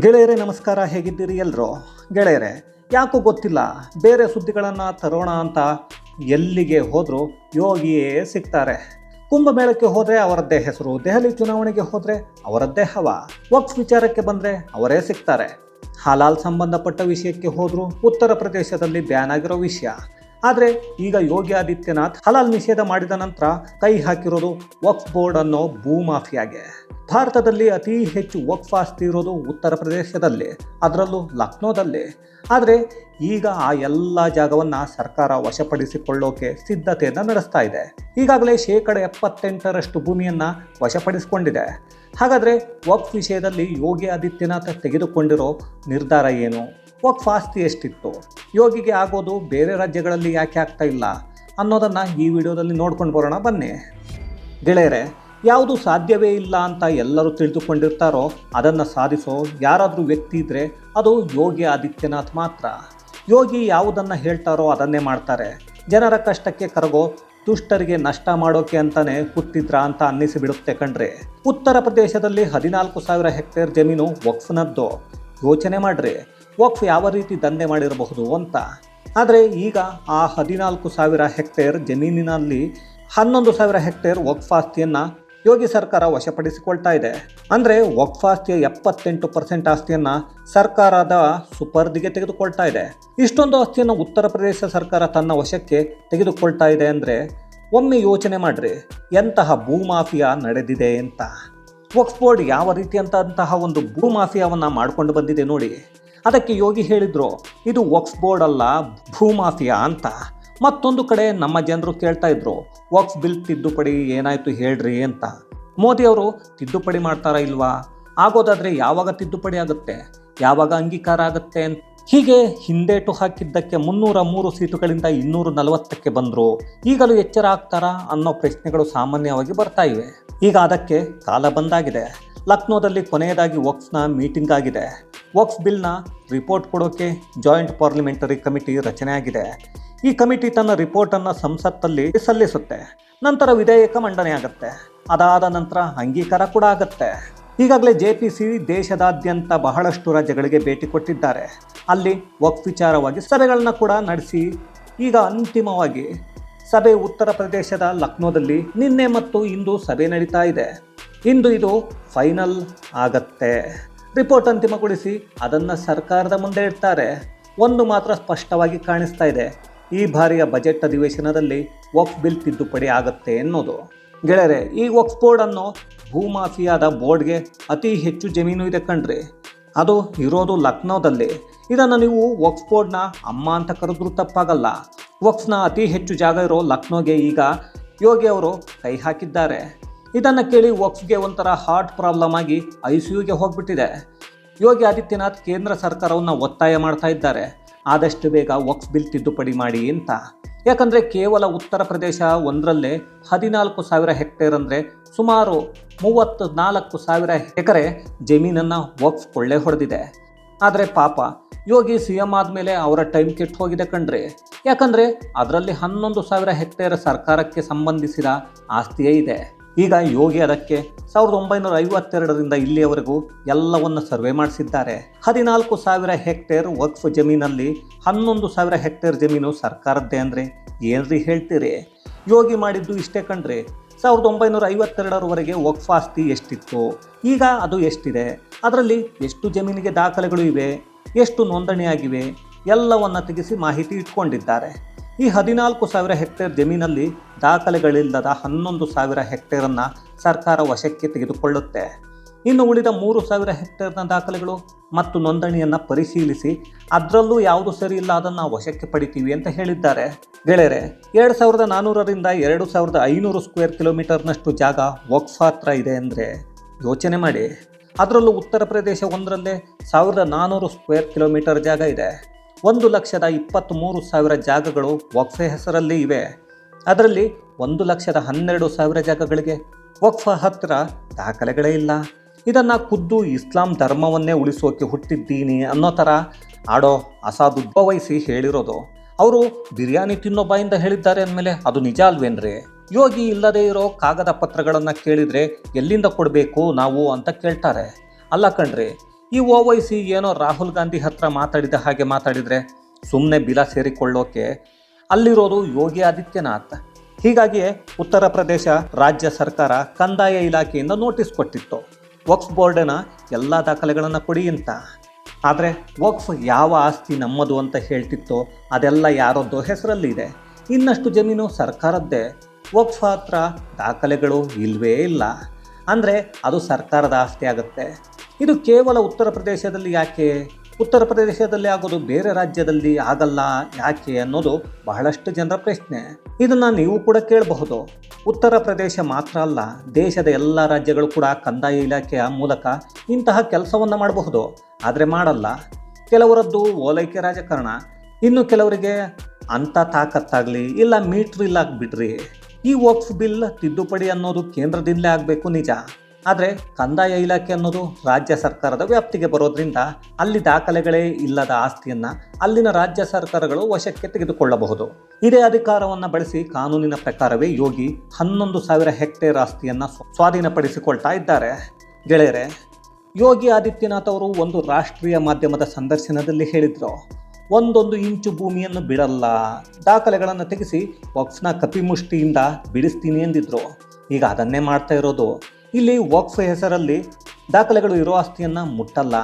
ಗೆಳೆಯರೇ, ನಮಸ್ಕಾರ. ಹೇಗಿದ್ದೀರಿ ಎಲ್ಲರೂ ಗೆಳೆಯರೇ, ಯಾಕೋ ಗೊತ್ತಿಲ್ಲ. ಬೇರೆ ಸುದ್ದಿಗಳನ್ನು ತರೋಣ ಅಂತ ಎಲ್ಲಿಗೆ ಹೋದರೂ ಯೋಗಿಯೇ ಸಿಗ್ತಾರೆ. ಕುಂಭಮೇಳಕ್ಕೆ ಹೋದರೆ ಅವರದ್ದೇ ಹೆಸರು. ದೆಹಲಿ ಚುನಾವಣೆಗೆ ಹೋದರೆ ಅವರದ್ದೇ ಹವ. ವಕ್ಸ್ ವಿಚಾರಕ್ಕೆ ಬಂದರೆ ಅವರೇ ಸಿಗ್ತಾರೆ. ಹಲಾಲ್ ಸಂಬಂಧಪಟ್ಟ ವಿಷಯಕ್ಕೆ ಹೋದರೂ ಉತ್ತರ ಪ್ರದೇಶದಲ್ಲಿ ಬ್ಯಾನ್ ಆಗಿರೋ ವಿಷಯ. ಆದರೆ ಈಗ ಯೋಗಿ ಆದಿತ್ಯನಾಥ್ ಹಲಾಲ್ ನಿಷೇಧ ಮಾಡಿದ ನಂತರ ಕೈ ಹಾಕಿರೋದು ವಕ್ಫ್ ಬೋರ್ಡ್ ಅನ್ನೋ ಭೂ ಮಾಫಿಯಾಗೆ. ಭಾರತದಲ್ಲಿ ಅತಿ ಹೆಚ್ಚು ವಕ್ಫ್ ಆಸ್ತಿ ಇರೋದು ಉತ್ತರ ಪ್ರದೇಶದಲ್ಲಿ, ಅದರಲ್ಲೂ ಲಕ್ನೋದಲ್ಲಿ. ಆದರೆ ಈಗ ಆ ಎಲ್ಲ ಜಾಗವನ್ನು ಸರ್ಕಾರ ವಶಪಡಿಸಿಕೊಳ್ಳೋಕೆ ಸಿದ್ಧತೆಯನ್ನು ನಡೆಸ್ತಾ ಇದೆ. ಈಗಾಗಲೇ ಶೇಕಡ ಎಪ್ಪತ್ತೆಂಟರಷ್ಟು ಭೂಮಿಯನ್ನು ವಶಪಡಿಸಿಕೊಂಡಿದೆ. ಹಾಗಾದರೆ ವಕ್ಫ್ ವಿಷಯದಲ್ಲಿ ಯೋಗಿ ಆದಿತ್ಯನಾಥ್ ತೆಗೆದುಕೊಂಡಿರೋ ನಿರ್ಧಾರ ಏನು? ವಕ್ಫ್ ಆಸ್ತಿ ಎಷ್ಟಿತ್ತು? ಯೋಗಿಗೆ ಆಗೋದು ಬೇರೆ ರಾಜ್ಯಗಳಲ್ಲಿ ಯಾಕೆ ಆಗ್ತಾ ಇಲ್ಲ? ಅನ್ನೋದನ್ನು ಈ ವಿಡಿಯೋದಲ್ಲಿ ನೋಡ್ಕೊಂಡು ಬರೋಣ, ಬನ್ನಿ. ಗೆಳೆಯರೆ, ಯಾವುದು ಸಾಧ್ಯವೇ ಇಲ್ಲ ಅಂತ ಎಲ್ಲರೂ ತಿಳಿದುಕೊಂಡಿರ್ತಾರೋ ಅದನ್ನು ಸಾಧಿಸೋ ಯಾರಾದರೂ ವ್ಯಕ್ತಿ ಇದ್ದರೆ ಅದು ಯೋಗಿ ಆದಿತ್ಯನಾಥ್ ಮಾತ್ರ. ಯೋಗಿ ಯಾವುದನ್ನು ಹೇಳ್ತಾರೋ ಅದನ್ನೇ ಮಾಡ್ತಾರೆ. ಜನರ ಕಷ್ಟಕ್ಕೆ ಕರಗೋ ದುಷ್ಟರಿಗೆ ನಷ್ಟ ಮಾಡೋಕೆ ಅಂತಾನೆ ಹುಟ್ಟಿದ್ರ ಅಂತ ಅನ್ನಿಸಿಬಿಡುತ್ತೆ ಕಣ್ರಿ. ಉತ್ತರ ಪ್ರದೇಶದಲ್ಲಿ ಹದಿನಾಲ್ಕು ಸಾವಿರ ಹೆಕ್ಟೇರ್ ಜಮೀನು ವಕ್ಫ್ನದ್ದು. ಯೋಚನೆ ಮಾಡ್ರಿ. ವಕ್ಫ್ ಯಾವ ರೀತಿ ದಂಧೆ ಮಾಡಿರಬಹುದು ಅಂತ. ಆದರೆ ಈಗ ಆ ಹದಿನಾಲ್ಕು ಸಾವಿರ ಹೆಕ್ಟೇರ್ ಜಮೀನಿನಲ್ಲಿ ಹನ್ನೊಂದು ಸಾವಿರ ಹೆಕ್ಟೇರ್ ವಕ್ಫ್ ಆಸ್ತಿಯನ್ನು ಯೋಗಿ ಸರ್ಕಾರ ವಶಪಡಿಸಿಕೊಳ್ತಾ ಇದೆ. ಅಂದರೆ ವಕ್ಫ್ ಆಸ್ತಿಯ ಎಪ್ಪತ್ತೆಂಟು ಪರ್ಸೆಂಟ್ ಆಸ್ತಿಯನ್ನು ಸರ್ಕಾರದ ಸುಪರ್ದಿಗೆ ತೆಗೆದುಕೊಳ್ತಾ ಇದೆ. ಇಷ್ಟೊಂದು ಆಸ್ತಿಯನ್ನು ಉತ್ತರ ಪ್ರದೇಶ ಸರ್ಕಾರ ತನ್ನ ವಶಕ್ಕೆ ತೆಗೆದುಕೊಳ್ತಾ ಇದೆ ಅಂದರೆ ಒಮ್ಮೆ ಯೋಚನೆ ಮಾಡಿರಿ, ಎಂತಹ ಭೂಮಾಫಿಯಾ ನಡೆದಿದೆ ಅಂತ. ವಕ್ಫ್ ಬೋರ್ಡ್ ಯಾವ ರೀತಿಯಂತಹ ಒಂದು ಭೂಮಾಫಿಯಾವನ್ನು ಮಾಡಿಕೊಂಡು ಮಾಡ್ಕೊಂಡು ಬಂದಿದೆ ನೋಡಿ. ಅದಕ್ಕೆ ಯೋಗಿ ಹೇಳಿದ್ರು, ಇದು ವಕ್ಸ್ ಬೋರ್ಡ್ ಅಲ್ಲ ಭೂಮಾಫಿಯಾ ಅಂತ. ಮತ್ತೊಂದು ಕಡೆ ನಮ್ಮ ಜನರು ಕೇಳ್ತಾ ಇದ್ರು ವಕ್ಸ್ ಬಿಲ್ ತಿದ್ದುಪಡಿ ಏನಾಯ್ತು ಹೇಳ್ರಿ ಅಂತ. ಮೋದಿ ಅವರು, ತಿದ್ದುಪಡಿ ಮಾಡ್ತಾರಾ ಇಲ್ವಾ? ಆಗೋದಾದ್ರೆ ಯಾವಾಗ ತಿದ್ದುಪಡಿ ಆಗುತ್ತೆ? ಯಾವಾಗ ಅಂಗೀಕಾರ ಆಗುತ್ತೆ ಹೀಗೆ ಹಿಂದೇಟು ಹಾಕಿದ್ದಕ್ಕೆ ಮುನ್ನೂರ ಮೂರು ಸೀಟುಗಳಿಂದ ಇನ್ನೂರ ನಲವತ್ತಕ್ಕೆ ಬಂದರು. ಈಗಲೂ ಎಚ್ಚರ ಆಗ್ತಾರಾ ಅನ್ನೋ ಪ್ರಶ್ನೆಗಳು ಸಾಮಾನ್ಯವಾಗಿ ಬರ್ತಾ ಇವೆ. ಈಗ ಅದಕ್ಕೆ ಕಾಲ ಬಂದಾಗಿದೆ. ಲಕ್ನೋದಲ್ಲಿ ಕೊನೆಯದಾಗಿ ವಕ್ಫ್ನ ಮೀಟಿಂಗ್ ಆಗಿದೆ. ವಕ್ಫ್ ಬಿಲ್ನ ರಿಪೋರ್ಟ್ ಕೊಡೋಕೆ ಜಾಯಿಂಟ್ ಪಾರ್ಲಿಮೆಂಟರಿ ಕಮಿಟಿ ರಚನೆಯಾಗಿದೆ. ಈ ಕಮಿಟಿ ತನ್ನ ರಿಪೋರ್ಟನ್ನು ಸಂಸತ್ತಲ್ಲಿ ಸಲ್ಲಿಸುತ್ತೆ. ನಂತರ ವಿಧೇಯಕ ಮಂಡನೆ ಆಗುತ್ತೆ. ಅದಾದ ನಂತರ ಅಂಗೀಕಾರ ಕೂಡ ಆಗುತ್ತೆ. ಈಗಾಗಲೇ ಜೆ ಪಿ ಸಿ ದೇಶದಾದ್ಯಂತ ಬಹಳಷ್ಟು ರಾಜ್ಯಗಳಿಗೆ ಭೇಟಿ ಕೊಟ್ಟಿದ್ದಾರೆ. ಅಲ್ಲಿ ವಕ್ಫ್ ವಿಚಾರವಾಗಿ ಸಭೆಗಳನ್ನ ಕೂಡ ನಡೆಸಿ, ಈಗ ಅಂತಿಮವಾಗಿ ಸಭೆ ಉತ್ತರ ಪ್ರದೇಶದ ಲಕ್ನೋದಲ್ಲಿ ನಿನ್ನೆ ಮತ್ತು ಇಂದು ಸಭೆ ನಡೀತಾ ಇದೆ. ಇಂದು ಇದು ಫೈನಲ್ ಆಗತ್ತೆ. ರಿಪೋರ್ಟ್ ಅಂತಿಮಗೊಳಿಸಿ ಅದನ್ನು ಸರ್ಕಾರದ ಮುಂದೆ ಇಡ್ತಾರೆ. ಒಂದು ಮಾತ್ರ ಸ್ಪಷ್ಟವಾಗಿ ಕಾಣಿಸ್ತಾ ಇದೆ. ಈ ಬಾರಿಯ ಬಜೆಟ್ ಅಧಿವೇಶನದಲ್ಲಿ ವಕ್ಫ್ ಬಿಲ್ ತಿದ್ದುಪಡಿ ಆಗುತ್ತೆ ಎನ್ನುವುದು. ಗೆಳೆಯರೆ, ಈ ವಕ್ಫ್ ಬೋರ್ಡ್ ಅನ್ನೋ ಭೂಮಾಫಿಯಾದ ಬೋರ್ಡ್ಗೆ ಅತಿ ಹೆಚ್ಚು ಜಮೀನು ಇದೆ ಕಣ್ರಿ. ಅದು ಇರೋದು ಲಕ್ನೋದಲ್ಲಿ. ಇದನ್ನು ನೀವು ವಕ್ಫ್ ಬೋರ್ಡ್ನ ಅಮ್ಮ ಅಂತ ಕರೆದ್ರೂ ತಪ್ಪಾಗಲ್ಲ. ವಕ್ಫ್ನ ಅತಿ ಹೆಚ್ಚು ಜಾಗ ಇರೋ ಲಕ್ನೋಗೆ ಈಗ ಯೋಗಿ ಅವರು ಕೈ ಹಾಕಿದ್ದಾರೆ. ಇದನ್ನು ಕೇಳಿ ವಕ್ಫ್ಗೆ ಒಂಥರ ಹಾರ್ಟ್ ಪ್ರಾಬ್ಲಮ್ ಆಗಿ ಐ ಸಿ ಯುಗೆ ಹೋಗ್ಬಿಟ್ಟಿದೆ. ಯೋಗಿ ಆದಿತ್ಯನಾಥ್ ಕೇಂದ್ರ ಸರ್ಕಾರವನ್ನು ಒತ್ತಾಯ ಮಾಡ್ತಾ ಇದ್ದಾರೆ. ಆದಷ್ಟು ಬೇಗ ವಕ್ಫ್ ಬಿಲ್ ತಿದ್ದುಪಡಿ ಮಾಡಿ ಅಂತ. ಯಾಕಂದರೆ ಕೇವಲ ಉತ್ತರ ಪ್ರದೇಶ ಒಂದರಲ್ಲೇ ಹದಿನಾಲ್ಕು ಸಾವಿರ ಹೆಕ್ಟೇರ್ ಅಂದರೆ ಸುಮಾರು ಮೂವತ್ತು ನಾಲ್ಕು ಸಾವಿರ ಎಕರೆ ಜಮೀನನ್ನು ವಕ್ಫ್ ಕೊಳ್ಳೆ ಹೊಡೆದಿದೆ. ಆದರೆ ಪಾಪ, ಯೋಗಿ ಸಿ ಎಂ ಆದಮೇಲೆ ಅವರ ಟೈಮ್ ಕೆಟ್ಟು ಹೋಗಿದೆ ಕಣ್ರಿ. ಯಾಕಂದರೆ ಅದರಲ್ಲಿ ಹನ್ನೊಂದು ಸಾವಿರ ಹೆಕ್ಟೇರ್ ಸರ್ಕಾರಕ್ಕೆ ಸಂಬಂಧಿಸಿದ ಆಸ್ತಿಯೇ ಇದೆ. ಈಗ ಯೋಗಿ ಅದಕ್ಕೆ ಸಾವಿರದ ಒಂಬೈನೂರ ಐವತ್ತೆರಡರಿಂದ ಇಲ್ಲಿಯವರೆಗೂ ಎಲ್ಲವನ್ನು ಸರ್ವೆ ಮಾಡಿಸಿದ್ದಾರೆ. ಹದಿನಾಲ್ಕು ಸಾವಿರ ಹೆಕ್ಟೇರ್ ವಕ್ಫ್ ಜಮೀನಲ್ಲಿ ಹನ್ನೊಂದು ಸಾವಿರ ಹೆಕ್ಟೇರ್ ಜಮೀನು ಸರ್ಕಾರದ್ದೇ ಅಂದರೆ ಏನ್ರಿ ಹೇಳ್ತೀರಿ? ಯೋಗಿ ಮಾಡಿದ್ದು ಇಷ್ಟೇ ಕಣ್ರಿ. ಸಾವಿರದ ಒಂಬೈನೂರ ಐವತ್ತೆರಡರವರೆಗೆ ವಕ್ಫ್ ಆಸ್ತಿ ಎಷ್ಟಿತ್ತು? ಈಗ ಅದು ಎಷ್ಟಿದೆ? ಅದರಲ್ಲಿ ಎಷ್ಟು ಜಮೀನಿಗೆ ದಾಖಲೆಗಳು ಇವೆ? ಎಷ್ಟು ನೋಂದಣಿಯಾಗಿವೆ? ಎಲ್ಲವನ್ನು ತೆಗೆಸಿ ಮಾಹಿತಿ ಇಟ್ಕೊಂಡಿದ್ದಾರೆ. ಈ ಹದಿನಾಲ್ಕು ಸಾವಿರ ಹೆಕ್ಟೇರ್ ಜಮೀನಲ್ಲಿ ದಾಖಲೆಗಳಿಲ್ಲದ ಹನ್ನೊಂದು ಸಾವಿರ ಹೆಕ್ಟೇರನ್ನು ಸರ್ಕಾರ ವಶಕ್ಕೆ ತೆಗೆದುಕೊಳ್ಳುತ್ತೆ. ಇನ್ನು ಉಳಿದ ಮೂರು ಸಾವಿರ ಹೆಕ್ಟೇರ್ನ ದಾಖಲೆಗಳು ಮತ್ತು ನೋಂದಣಿಯನ್ನು ಪರಿಶೀಲಿಸಿ ಅದರಲ್ಲೂ ಯಾವುದು ಸರಿ ಇಲ್ಲ ಅದನ್ನು ವಶಕ್ಕೆ ಪಡಿತೀವಿ ಅಂತ ಹೇಳಿದ್ದಾರೆ. ಗೆಳೆಯರೆ, ಎರಡು ಸಾವಿರದ ನಾನ್ನೂರರಿಂದ ಎರಡು ಸಾವಿರದ ಐನೂರು ಸ್ಕ್ವೇರ್ ಕಿಲೋಮೀಟರ್ನಷ್ಟು ಜಾಗ ವಕ್ಫ್ ಹತ್ರ ಇದೆ ಅಂದರೆ ಯೋಚನೆ ಮಾಡಿ. ಅದರಲ್ಲೂ ಉತ್ತರ ಪ್ರದೇಶ ಒಂದರಲ್ಲೇ ಸಾವಿರದ ನಾನ್ನೂರು ಸ್ಕ್ವೇರ್ ಕಿಲೋಮೀಟರ್ ಜಾಗ ಇದೆ. ಒಂದು ಲಕ್ಷದ ಇಪ್ಪತ್ತ್ಮೂರು ಸಾವಿರ ಜಾಗಗಳು ವಕ್ಫೆ ಹೆಸರಲ್ಲಿ ಇವೆ. ಅದರಲ್ಲಿ ಒಂದು ಲಕ್ಷದ ಹನ್ನೆರಡು ಸಾವಿರ ಜಾಗಗಳಿಗೆ ವಕ್ಫ ಹತ್ತಿರ ದಾಖಲೆಗಳೇ ಇಲ್ಲ. ಇದನ್ನು ಖುದ್ದು ಇಸ್ಲಾಂ ಧರ್ಮವನ್ನೇ ಉಳಿಸೋಕೆ ಹುಟ್ಟಿದ್ದೀನಿ ಅನ್ನೋ ಥರ ಆಡೋ ಅಸಾದುದ್ಭವಹಿಸಿ ಹೇಳಿರೋದು. ಅವರು ಬಿರಿಯಾನಿ ತಿನ್ನೋ ಬಾಯಿಂದ ಹೇಳಿದ್ದಾರೆ ಅಂದಮೇಲೆ ಅದು ನಿಜ ಅಲ್ವೇನ್ರಿ? ಯೋಗಿ ಇಲ್ಲದೇ ಇರೋ ಕಾಗದ ಪತ್ರಗಳನ್ನು ಕೇಳಿದರೆ ಎಲ್ಲಿಂದ ಕೊಡಬೇಕು ನಾವು ಅಂತ ಕೇಳ್ತಾರೆ. ಅಲ್ಲ ಕಣ್ರಿ ಈ ಓವೈಸಿ ಏನೋ ರಾಹುಲ್ ಗಾಂಧಿ ಹತ್ರ ಮಾತಾಡಿದ ಹಾಗೆ ಮಾತಾಡಿದರೆ ಸುಮ್ಮನೆ ಬಿಲ ಸೇರಿಕೊಳ್ಳೋಕೆ ಅಲ್ಲಿರೋದು ಯೋಗಿ ಆದಿತ್ಯನಾಥ್. ಹೀಗಾಗಿಯೇ ಉತ್ತರ ಪ್ರದೇಶ ರಾಜ್ಯ ಸರ್ಕಾರ ಕಂದಾಯ ಇಲಾಖೆಯಿಂದ ನೋಟಿಸ್ ಕೊಟ್ಟಿತ್ತು. ವಕ್ಫ್ ಬೋರ್ಡನ ಎಲ್ಲ ದಾಖಲೆಗಳನ್ನು ಕೊಡಿ ಅಂತ. ಆದರೆ ವಕ್ಫ್ ಯಾವ ಆಸ್ತಿ ನಮ್ಮದು ಅಂತ ಹೇಳ್ತಿತ್ತೋ ಅದೆಲ್ಲ ಯಾರದ್ದೋ ಹೆಸರಲ್ಲಿದೆ. ಇನ್ನಷ್ಟು ಜಮೀನು ಸರ್ಕಾರದ್ದೇ. ವಕ್ಫ್ ಹತ್ರ ದಾಖಲೆಗಳು ಇಲ್ಲವೇ ಇಲ್ಲ. ಅಂದರೆ ಅದು ಸರ್ಕಾರದ ಆಸ್ತಿ ಆಗುತ್ತೆ. ಇದು ಕೇವಲ ಉತ್ತರ ಪ್ರದೇಶದಲ್ಲಿ ಯಾಕೆ? ಉತ್ತರ ಪ್ರದೇಶದಲ್ಲಿ ಆಗೋದು ಬೇರೆ ರಾಜ್ಯದಲ್ಲಿ ಆಗಲ್ಲ ಯಾಕೆ ಅನ್ನೋದು ಬಹಳಷ್ಟು ಜನರ ಪ್ರಶ್ನೆ. ಇದನ್ನು ನೀವು ಕೂಡ ಕೇಳಬಹುದು. ಉತ್ತರ ಪ್ರದೇಶ ಮಾತ್ರ ಅಲ್ಲ, ದೇಶದ ಎಲ್ಲ ರಾಜ್ಯಗಳು ಕೂಡ ಕಂದಾಯ ಇಲಾಖೆಯ ಮೂಲಕ ಇಂತಹ ಕೆಲಸವನ್ನು ಮಾಡಬಹುದು. ಆದರೆ ಮಾಡಲ್ಲ. ಕೆಲವರದ್ದು ಓಲೈಕೆ ರಾಜಕಾರಣ. ಇನ್ನು ಕೆಲವರಿಗೆ ಅಂಥ ತಾಕತ್ತಾಗಲಿ, ಇಲ್ಲ ಮೀಟ್ರ್ ಇಲ್ಲ ಬಿಡ್ರಿ ಈ ವಕ್ಫ್ ಬಿಲ್ ತಿದ್ದುಪಡಿ ಅನ್ನೋದು ಕೇಂದ್ರದಿಂದಲೇ ಆಗಬೇಕು ನಿಜ. ಆದರೆ ಕಂದಾಯ ಇಲಾಖೆ ಅನ್ನೋದು ರಾಜ್ಯ ಸರ್ಕಾರದ ವ್ಯಾಪ್ತಿಗೆ ಬರೋದ್ರಿಂದ ಅಲ್ಲಿ ದಾಖಲೆಗಳೇ ಇಲ್ಲದ ಆಸ್ತಿಯನ್ನು ಅಲ್ಲಿನ ರಾಜ್ಯ ಸರ್ಕಾರಗಳು ವಶಕ್ಕೆ ತೆಗೆದುಕೊಳ್ಳಬಹುದು. ಇದೇ ಅಧಿಕಾರವನ್ನು ಬಳಸಿ ಕಾನೂನಿನ ಪ್ರಕಾರವೇ ಯೋಗಿ ಹನ್ನೊಂದು ಸಾವಿರ ಹೆಕ್ಟೇರ್ ಆಸ್ತಿಯನ್ನು ಸ್ವಾಧೀನಪಡಿಸಿಕೊಳ್ತಾ ಇದ್ದಾರೆ. ಗೆಳೆಯರೆ, ಯೋಗಿ ಆದಿತ್ಯನಾಥ್ ಅವರು ಒಂದು ರಾಷ್ಟ್ರೀಯ ಮಾಧ್ಯಮದ ಸಂದರ್ಶನದಲ್ಲಿ ಹೇಳಿದರು, ಒಂದೊಂದು ಇಂಚು ಭೂಮಿಯನ್ನು ಬಿಡಲ್ಲ, ದಾಖಲೆಗಳನ್ನು ತೆಗೆಸಿ ವಕ್ಫ್ನ ಕಪಿಮುಷ್ಟಿಯಿಂದ ಬಿಡಿಸ್ತೀನಿ ಎಂದಿದ್ರು. ಈಗ ಅದನ್ನೇ ಮಾಡ್ತಾ ಇರೋದು. ಇಲ್ಲಿ ವಕ್ಫ್ ಹೆಸರಲ್ಲಿ ದಾಖಲೆಗಳು ಇರೋ ಆಸ್ತಿಯನ್ನು ಮುಟ್ಟಲ್ಲ.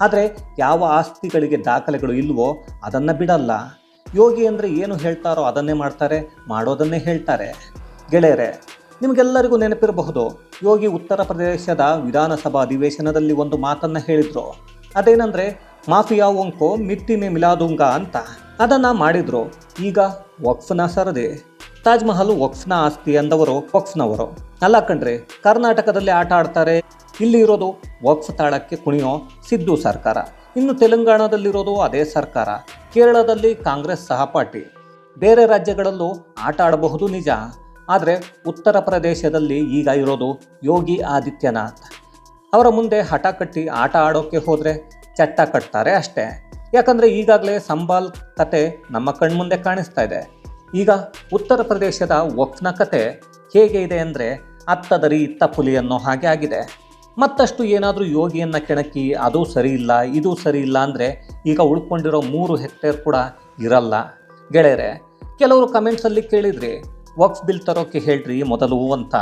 ಆದರೆ ಯಾವ ಆಸ್ತಿಗಳಿಗೆ ದಾಖಲೆಗಳು ಇಲ್ವೋ ಅದನ್ನು ಬಿಡಲ್ಲ. ಯೋಗಿ ಅಂದರೆ ಏನು ಹೇಳ್ತಾರೋ ಅದನ್ನೇ ಮಾಡ್ತಾರೆ, ಮಾಡೋದನ್ನೇ ಹೇಳ್ತಾರೆ. ಗೆಳೆಯರೆ, ನಿಮಗೆಲ್ಲರಿಗೂ ನೆನಪಿರಬಹುದು, ಯೋಗಿ ಉತ್ತರ ಪ್ರದೇಶದ ವಿಧಾನಸಭಾ ಅಧಿವೇಶನದಲ್ಲಿ ಒಂದು ಮಾತನ್ನು ಹೇಳಿದರು. ಅದೇನೆಂದರೆ, ಮಾಫಿಯಾ ಒಂಕೋ ಮಿತ್ತಿನೇ ಮಿಲಾದುಂಗ ಅಂತ. ಅದನ್ನು ಮಾಡಿದರು. ಈಗ ವಕ್ಫನ ಸರದಿ. ತಾಜ್ ಮಹಲ್ ವಕ್ಫ್ನ ಆಸ್ತಿ ಅಂದವರು ವಕ್ಫ್ನವರು. ಅಲ್ಲ ಕಣ್ರಿ, ಕರ್ನಾಟಕದಲ್ಲಿ ಆಟ ಆಡ್ತಾರೆ, ಇಲ್ಲಿ ಇರೋದು ವಕ್ಫ್ ತಾಳಕ್ಕೆ ಕುಣಿಯೋ ಸಿದ್ದು ಸರ್ಕಾರ. ಇನ್ನು ತೆಲಂಗಾಣದಲ್ಲಿರೋದು ಅದೇ ಸರ್ಕಾರ. ಕೇರಳದಲ್ಲಿ ಕಾಂಗ್ರೆಸ್ ಸಹಪಾಠಿ. ಬೇರೆ ರಾಜ್ಯಗಳಲ್ಲೂ ಆಟ ಆಡಬಹುದು ನಿಜ. ಆದರೆ ಉತ್ತರ ಪ್ರದೇಶದಲ್ಲಿ ಈಗ ಇರೋದು ಯೋಗಿ ಆದಿತ್ಯನಾಥ್. ಅವರ ಮುಂದೆ ಹಠ ಕಟ್ಟಿ ಆಟ ಆಡೋಕ್ಕೆ ಹೋದರೆ ಚಟ್ಟ ಕಟ್ತಾರೆ ಅಷ್ಟೇ. ಯಾಕಂದರೆ ಈಗಾಗಲೇ ಸಂಬಾಲ್ ಕತೆ ನಮ್ಮ ಕಣ್ಮುಂದೆ ಕಾಣಿಸ್ತಾ ಇದೆ. ಈಗ ಉತ್ತರ ಪ್ರದೇಶದ ವಕ್ನ ಕತೆ ಹೇಗೆ ಇದೆ ಅಂದರೆ ಅತ್ತದರಿ ಇತ್ತ ಪುಲಿ ಅನ್ನೋ ಹಾಗೆ ಆಗಿದೆ. ಮತ್ತಷ್ಟು ಏನಾದರೂ ಯೋಗಿಯನ್ನು ಕೆಣಕಿ ಅದು ಸರಿ ಇಲ್ಲ, ಇದು ಸರಿ ಇಲ್ಲ ಅಂದರೆ ಈಗ ಉಳ್ಕೊಂಡಿರೋ ಮೂರು ಹೆಕ್ಟೇರ್ ಕೂಡ ಇರಲ್ಲ. ಗೆಳೆಯರೆ, ಕೆಲವರು ಕಮೆಂಟ್ಸಲ್ಲಿ ಕೇಳಿದ್ರಿ, ವಕ್ಫ್ ಬಿಲ್ ತರೋಕೆ ಹೇಳ್ರಿ ಮೊದಲು ಅಂತ.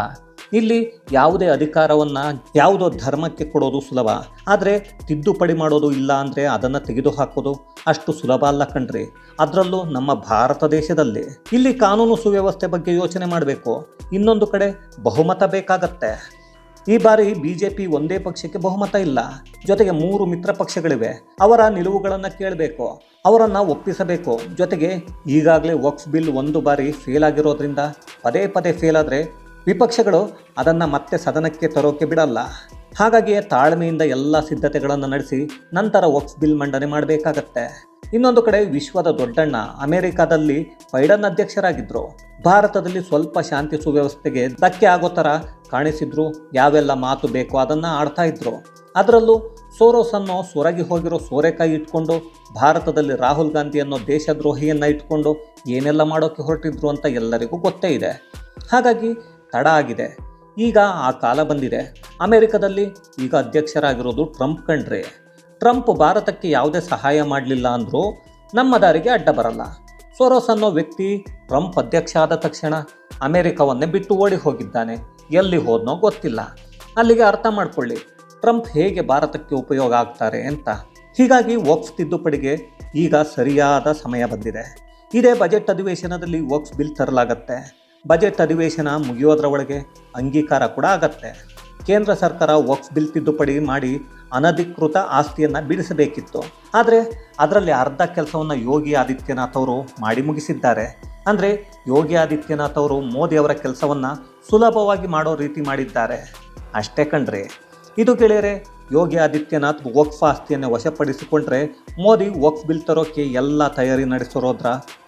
ಇಲ್ಲಿ ಯಾವುದೇ ಅಧಿಕಾರವನ್ನು ಯಾವುದೋ ಧರ್ಮಕ್ಕೆ ಕೊಡೋದು ಸುಲಭ. ಆದರೆ ತಿದ್ದುಪಡಿ ಮಾಡೋದು ಇಲ್ಲ ಅಂದರೆ ಅದನ್ನು ತೆಗೆದುಹಾಕೋದು ಅಷ್ಟು ಸುಲಭ ಅಲ್ಲ ಕಣ್ರಿ. ಅದರಲ್ಲೂ ನಮ್ಮ ಭಾರತ ದೇಶದಲ್ಲಿ ಇಲ್ಲಿ ಕಾನೂನು ಸುವ್ಯವಸ್ಥೆ ಬಗ್ಗೆ ಯೋಚನೆ ಮಾಡಬೇಕು. ಇನ್ನೊಂದು ಕಡೆ ಬಹುಮತ ಬೇಕಾಗತ್ತೆ. ಈ ಬಾರಿ ಬಿ ಜೆ ಪಿ ಒಂದೇ ಪಕ್ಷಕ್ಕೆ ಬಹುಮತ ಇಲ್ಲ. ಜೊತೆಗೆ ಮೂರು ಮಿತ್ರ ಪಕ್ಷಗಳಿವೆ. ಅವರ ನಿಲುವುಗಳನ್ನು ಕೇಳಬೇಕು. ಅವರನ್ನು ಒಪ್ಪಿಸಬೇಕು. ಜೊತೆಗೆ ಈಗಾಗಲೇ ವಕ್ಫ್ ಬಿಲ್ ಒಂದು ಬಾರಿ ಫೇಲ್ ಆಗಿರೋದ್ರಿಂದ ಪದೇ ಪದೇ ಫೇಲ್ ಆದರೆ ವಿಪಕ್ಷಗಳು ಅದನ್ನು ಮತ್ತೆ ಸದನಕ್ಕೆ ತರೋಕೆ ಬಿಡಲ್ಲ. ಹಾಗಾಗಿಯೇ ತಾಳ್ಮೆಯಿಂದ ಎಲ್ಲ ಸಿದ್ಧತೆಗಳನ್ನು ನಡೆಸಿ ನಂತರ ಒಕ್ಸ್ ಬಿಲ್ ಮಂಡನೆ ಮಾಡಬೇಕಾಗತ್ತೆ. ಇನ್ನೊಂದು ಕಡೆ ವಿಶ್ವದ ದೊಡ್ಡಣ್ಣ ಅಮೆರಿಕಾದಲ್ಲಿ ಬೈಡನ್ ಅಧ್ಯಕ್ಷರಾಗಿದ್ದರು ಭಾರತದಲ್ಲಿ ಸ್ವಲ್ಪ ಶಾಂತಿ ಸುವ್ಯವಸ್ಥೆಗೆ ಧಕ್ಕೆ ಆಗೋ ಥರ ಕಾಣಿಸಿದ್ರು, ಯಾವೆಲ್ಲ ಮಾತು ಬೇಕೋ ಅದನ್ನು ಆಡ್ತಾ ಇದ್ರು. ಅದರಲ್ಲೂ ಸೋರೋಸ್ ಅನ್ನೋ ಸೊರಗಿ ಹೋಗಿರೋ ಸೋರೆಕಾಯಿ ಇಟ್ಕೊಂಡು, ಭಾರತದಲ್ಲಿ ರಾಹುಲ್ ಗಾಂಧಿ ಅನ್ನೋ ದೇಶದ್ರೋಹಿಯನ್ನು ಇಟ್ಕೊಂಡು ಏನೆಲ್ಲ ಮಾಡೋಕ್ಕೆ ಹೊರಟಿದ್ರು ಅಂತ ಎಲ್ಲರಿಗೂ ಗೊತ್ತೇ ಇದೆ. ಹಾಗಾಗಿ ತಡ ಆಗಿದೆ. ಈಗ ಆ ಕಾಲ ಬಂದಿದೆ. ಅಮೆರಿಕದಲ್ಲಿ ಈಗ ಅಧ್ಯಕ್ಷರಾಗಿರೋದು ಟ್ರಂಪ್ ಕಂಡ್ರೆ, ಟ್ರಂಪ್ ಭಾರತಕ್ಕೆ ಯಾವುದೇ ಸಹಾಯ ಮಾಡಲಿಲ್ಲ ಅಂದರೂ ನಮ್ಮ ದಾರಿಗೆ ಅಡ್ಡ ಬರಲ್ಲ. ಸೊರೋಸ್ ಅನ್ನೋ ವ್ಯಕ್ತಿ ಟ್ರಂಪ್ ಅಧ್ಯಕ್ಷ ಆದ ತಕ್ಷಣ ಅಮೆರಿಕವನ್ನೇ ಬಿಟ್ಟು ಓಡಿ ಹೋಗಿದ್ದಾನೆ. ಎಲ್ಲಿ ಹೋದ್ನೋ ಗೊತ್ತಿಲ್ಲ. ಅಲ್ಲಿಗೆ ಅರ್ಥ ಮಾಡಿಕೊಳ್ಳಿ, ಟ್ರಂಪ್ ಹೇಗೆ ಭಾರತಕ್ಕೆ ಉಪಯೋಗ ಆಗ್ತಾರೆ ಅಂತ. ಹೀಗಾಗಿ ವಕ್ಫ್ ತಿದ್ದುಪಡಿಗೆ ಈಗ ಸರಿಯಾದ ಸಮಯ ಬಂದಿದೆ. ಇದೇ ಬಜೆಟ್ ಅಧಿವೇಶನದಲ್ಲಿ ವಕ್ಫ್ ಬಿಲ್ ತರಲಾಗತ್ತೆ. ಬಜೆಟ್ ಅಧಿವೇಶನ ಮುಗಿಯೋದ್ರ ಒಳಗೆ ಅಂಗೀಕಾರ ಕೂಡ ಆಗತ್ತೆ. ಕೇಂದ್ರ ಸರ್ಕಾರ ವಕ್ಫ್ ಬಿಲ್ ತಿದ್ದುಪಡಿ ಮಾಡಿ ಅನಧಿಕೃತ ಆಸ್ತಿಯನ್ನು ಬಿಡಿಸಬೇಕಿತ್ತು ಆದರೆ ಅದರಲ್ಲಿ ಅರ್ಧ ಕೆಲಸವನ್ನು ಯೋಗಿ ಆದಿತ್ಯನಾಥ್ ಅವರು ಮಾಡಿ ಮುಗಿಸಿದ್ದಾರೆ. ಅಂದರೆ ಯೋಗಿ ಆದಿತ್ಯನಾಥ್ ಅವರು ಮೋದಿ ಅವರ ಕೆಲಸವನ್ನು ಸುಲಭವಾಗಿ ಮಾಡೋ ರೀತಿ ಮಾಡಿದ್ದಾರೆ. ಅಷ್ಟೇ ಕಣ್ರಿ. ಇದು ಗೆಳೆಯರೆ, ಯೋಗಿ ಆದಿತ್ಯನಾಥ್ ವಕ್ಫ್ ಆಸ್ತಿಯನ್ನು ವಶಪಡಿಸಿಕೊಂಡ್ರೆ ಮೋದಿ ವಕ್ಫ್ ಬಿಲ್ ತರೋಕ್ಕೆ ಎಲ್ಲ ತಯಾರಿ ನಡೆಸಿರೋದ್ರ